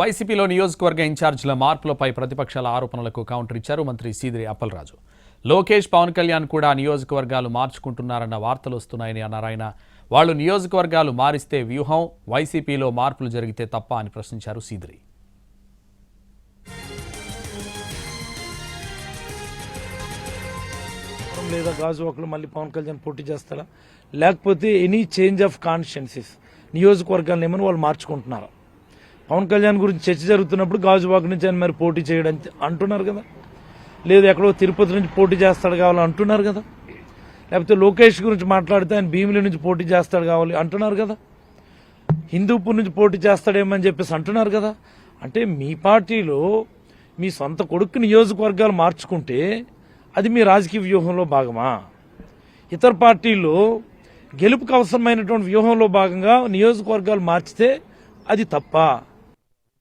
వైసీపీలో నియోజకవర్గ ఇన్ఛార్జీల మార్పులపై ప్రతిపక్షాల ఆరోపణలకు కౌంటర్ ఇచ్చారు మంత్రి సీదిరి అప్పలరాజు. లోకేష్ పవన్ కళ్యాణ్ కూడా నియోజకవర్గాలు మార్చుకుంటున్నారన్న వార్తలు వస్తున్నాయని అన్నారు ఆయన. వాళ్ళు నియోజకవర్గాలు మారిస్తే వ్యూహం వైసీపీలో మార్పులు జరిగితే తప్ప అని ప్రశ్నించారు సీదిరి. లేదా గాజువాకలో మళ్ళీ పవన్ కళ్యాణ్ పోటీ చేస్తారా లేకపోతే ఎనీ చేంజ్ ఆఫ్ కాన్షియన్సెస్ నియోజకవర్గాలను ఏమని వాళ్ళు మార్చుకుంటున్నారా? పవన్ కళ్యాణ్ గురించి చర్చ జరుగుతున్నప్పుడు గాజువాక నుంచి ఆయన మరి పోటీ చేయడం అంటున్నారు కదా. లేదు ఎక్కడో తిరుపతి నుంచి పోటీ చేస్తాడు కావాలి అంటున్నారు కదా. లేకపోతే లోకేష్ గురించి మాట్లాడితే ఆయన భీమిలి నుంచి పోటీ చేస్తాడు కావాలి అంటున్నారు కదా. హిందూపూర్ నుంచి పోటీ చేస్తాడేమని చెప్పేసి అంటున్నారు కదా. అంటే మీ పార్టీలో మీ సొంత కొడుకు నియోజకవర్గాలు మార్చుకుంటే అది మీ రాజకీయ వ్యూహంలో భాగమా? ఇతర పార్టీల్లో గెలుపుకు అవసరమైనటువంటి వ్యూహంలో భాగంగా నియోజకవర్గాలు మార్చితే అది తప్ప?